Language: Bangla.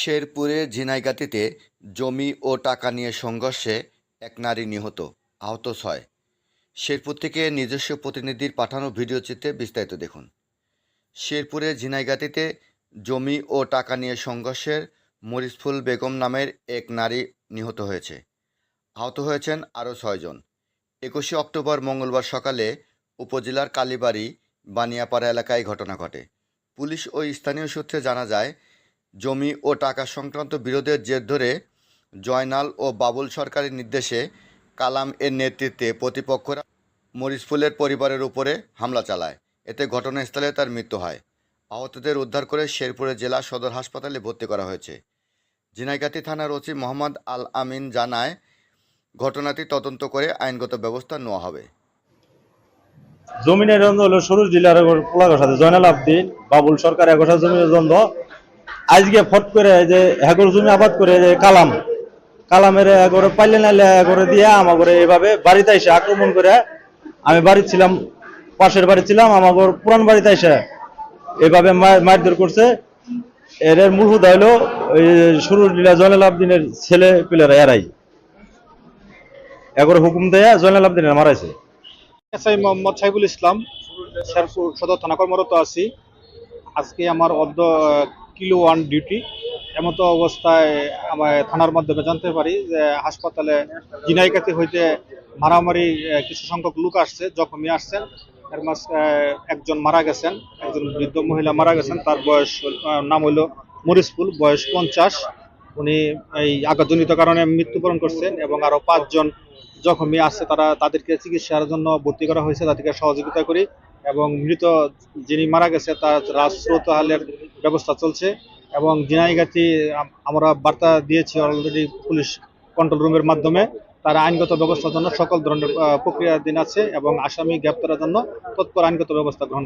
শেরপুরের ঝিনাইগাতিতে জমি ও টাকা নিয়ে সংঘর্ষে এক নারী নিহত, আহত ছয়। শেরপুর থেকে নিজস্ব প্রতিনিধির পাঠানো ভিডিও চিত্রে বিস্তারিত দেখুন। শেরপুরের ঝিনাইগাতিতে জমি ও টাকা নিয়ে সংঘর্ষের মরিসফুল বেগম নামের এক নারী নিহত হয়েছে। আহত হয়েছেন আরও ছয়জন একুশে অক্টোবর মঙ্গলবার সকালে উপজেলার কালীবাড়ি বানিয়াপাড়া এলাকায় ঘটনা ঘটে। পুলিশ ও স্থানীয় সূত্রে জানা যায় জমি ও টাকা সংক্রান্ত বিরোধের জের ধরে জয়নাল ও বাবুল সরকারের নির্দেশে কালাম এর নেতৃত্বে প্রতিপক্ষরা মরিসফুলের পরিবারের উপরে হামলা চালায়। এতে ঘটনাস্থলে তার মৃত্যু হয়। আহতদের উদ্ধার করে শেরপুরের জেলা সদর হাসপাতালে ভর্তি করা হয়েছে। ঝিনাইগাতি থানার ওসি মোহাম্মদ আল আমিন জানায়, ঘটনাটি তদন্ত করে আইনগত ব্যবস্থা নেওয়া হবে। জমিনের দ্বন্দ্ব হলো সরুজ ডিলার পোলাগর সাথে জয়নাল আবদিন, বাবুল সরকার একসাথে জমির দ্বন্দ্ব আজকে ফট করে যে হেগর জমি আবাদ করে যে কালাম, কালামের এগরে পাইলে নাইলে এগরে দিয়ে আমাগরে এভাবে বাড়িতে এসে আক্রমণ করে আমি বাড়ি ছিলাম, পাশের বাড়ি ছিলাম, আমাগর পুরান বাড়িতে এসে এভাবে মার- মারধর করছে। এর মূল হুদা হলো ডিলার জয়নাল আবদিনের ছেলে পিলেরা, এরাই। এগরে হুকুম দেয়া জয়নাল আবদিনের মারাইছে। এসআই মোহাম্মদ সাইফুল ইসলাম সদর থানা কর্মরত আছি। আজকে আমার অর্ধ কিলো ওয়ান ডিউটি এমতো অবস্থায় আমার থানার মাধ্যমে জানতে পারি যে হাসপাতালে জিনাইকাতি হইতে মারামারি কিছু সংখ্যক লোক আসছে জখমি আসছেন। এর আহ, একজন মারা গেছেন একজন বৃদ্ধ মহিলা মারা গেছেন তার বয়স নাম হইল মরিসপুল বয়স পঞ্চাশ। উনি এই আঘাতজনিত কারণে মৃত্যুবরণ করছেন এবং আরও পাঁচজন জখমি আছে তারা তাদেরকে চিকিৎসার জন্য ভর্তি করা হয়েছে তাদেরকে সহযোগিতা করি। এবং মৃত যিনি মারা গেছে, তার রাজস্রোতাহালের ব্যবস্থা চলছে এবং জিনাইগাতি আমরা বার্তা দিয়েছি অলরেডি পুলিশ কন্ট্রোল রুমের মাধ্যমে। তারা আইনগত ব্যবস্থার জন্য সকল ধরনের প্রক্রিয়াধীন আছে এবং আসামি গ্রেপ্তারের জন্য তৎপর আইনগত ব্যবস্থা গ্রহণ